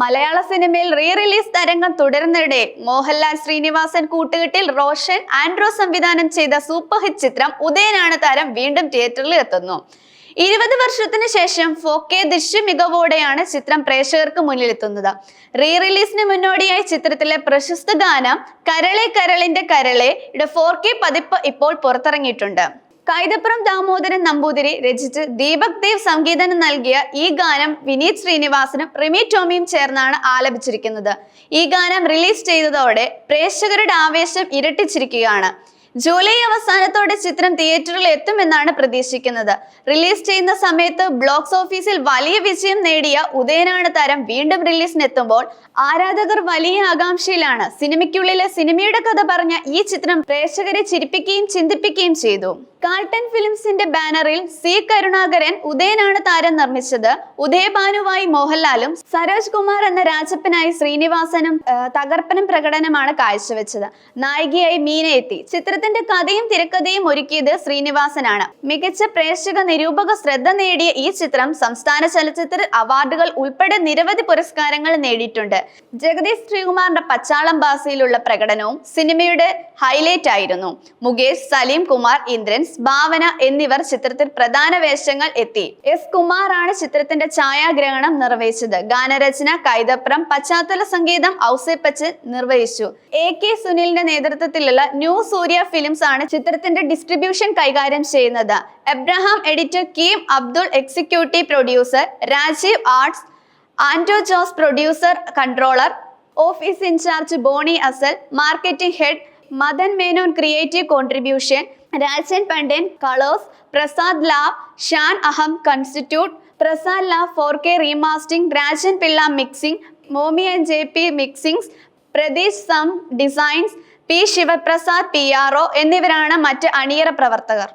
മലയാള സിനിമയിൽ re release തരംഗം തുടരുന്നിടെ മോഹൻലാൽ ശ്രീനിവാസൻ കൂട്ടുകെട്ടിൽ റോഷൻ ആൻഡ്രോ സംവിധാനം ചെയ്ത സൂപ്പർ ഹിറ്റ് ചിത്രം ഉദയനാണ് താരം വീണ്ടും തിയേറ്ററിൽ എത്തുന്നു. ഇരുപത് വർഷത്തിന് ശേഷം ഫോക്കെ ദൃശ്യ മികവോടെയാണ് ചിത്രം പ്രേക്ഷകർക്ക് മുന്നിലെത്തുന്നത്. റീ റിലീസിന് മുന്നോടിയായി ചിത്രത്തിലെ പ്രശസ്ത ഗാനം കരളെ കരളിന്റെ കരളെ ഫോർ കെ പതിപ്പ് ഇപ്പോൾ പുറത്തിറങ്ങിയിട്ടുണ്ട്. കൈതപ്പുറം ദാമോദരൻ നമ്പൂതിരി രചിച്ച് ദീപക് ദേവ് സംഗീതനം നൽകിയ ഈ ഗാനം വിനീത് ശ്രീനിവാസനും റിമി ടോമിയും ചേർന്നാണ് ആലപിച്ചിരിക്കുന്നത്. ഈ ഗാനം റിലീസ് ചെയ്തതോടെ പ്രേക്ഷകരുടെ ആവേശം ഇരട്ടിച്ചിരിക്കുകയാണ്. ജൂലൈ അവസാനത്തോടെ ചിത്രം തിയേറ്ററിൽ എത്തുമെന്നാണ് പ്രതീക്ഷിക്കുന്നത്. റിലീസ് ചെയ്യുന്ന സമയത്ത് ബ്ലോക്സ് ഓഫീസിൽ വലിയ വിജയം നേടിയ ഉദയനാണ് താരം. വീണ്ടും റിലീസിനെത്തുമ്പോൾ ആരാധകർ വലിയ ആകാംക്ഷയിലാണ്. സിനിമയ്ക്കുള്ളിലെ സിനിമയുടെ കഥ പറഞ്ഞ ഈ ചിത്രം പ്രേക്ഷകരെ ചിരിപ്പിക്കുകയും ചിന്തിപ്പിക്കുകയും ചെയ്തു. കാൾട്ടൻ ഫിലിംസിന്റെ ബാനറിൽ സി കരുണാകരൻ ഉദയനാണ് താരം നിർമ്മിച്ചത്. ഉദയഭാനുവായി മോഹൻലാലും സരോജ് കുമാർ എന്ന രാജപ്പനായി ശ്രീനിവാസനും തകർപ്പനും പ്രകടനമാണ് കാഴ്ചവെച്ചത്. നായികയായി മീന എത്തി. ചിത്രത്തിന്റെ കഥയും തിരക്കഥയും ഒരുക്കിയത് ശ്രീനിവാസനാണ്. മികച്ച പ്രേക്ഷക നിരൂപക ശ്രദ്ധ നേടിയ ഈ ചിത്രം സംസ്ഥാന ചലച്ചിത്ര അവാർഡുകൾ ഉൾപ്പെടെ നിരവധി പുരസ്കാരങ്ങൾ നേടിയിട്ടുണ്ട്. ജഗദീഷ് ശ്രീകുമാറിന്റെ പച്ചാളം ഭാഷയിലുള്ള പ്രകടനവും സിനിമയുടെ ഹൈലൈറ്റ് ആയിരുന്നു. മുകേഷ് സലീം കുമാർ ഭാവന എന്നിവർ ചിത്രത്തിൽ പ്രധാന വേഷങ്ങൾ എത്തി. എസ് കുമാറാണ് ചിത്രത്തിന്റെ ഛായാഗ്രഹണം നിർവഹിച്ചത്. ഗാനരചന കൈതപ്രം പശ്ചാത്തല സംഗീതം ഔസേപ്പച്ചൻ നിർവഹിച്ചു. എ കെ സുനിലിന്റെ നേതൃത്വത്തിലുള്ള ന്യൂ സൂര്യ ഫിലിംസ് ആണ് ചിത്രത്തിന്റെ ഡിസ്ട്രിബ്യൂഷൻ കൈകാര്യം ചെയ്യുന്നത്. Abraham editor KEAM Abdul executive producer Rajeev arts Anto Jose producer controller office in charge Boney അസൽ marketing head Madan Menon creative contribution Rajan പണ്ഡൻ colours Prasad ലാവ് ഷാൻ അഹം constitute Prasad law four K remastering Rajan Pillai mixing mommy and J P mixings Prateesh some designs P Shivaprasad P R O എന്നിവരാണ് മറ്റ് അണിയറ പ്രവർത്തകർ.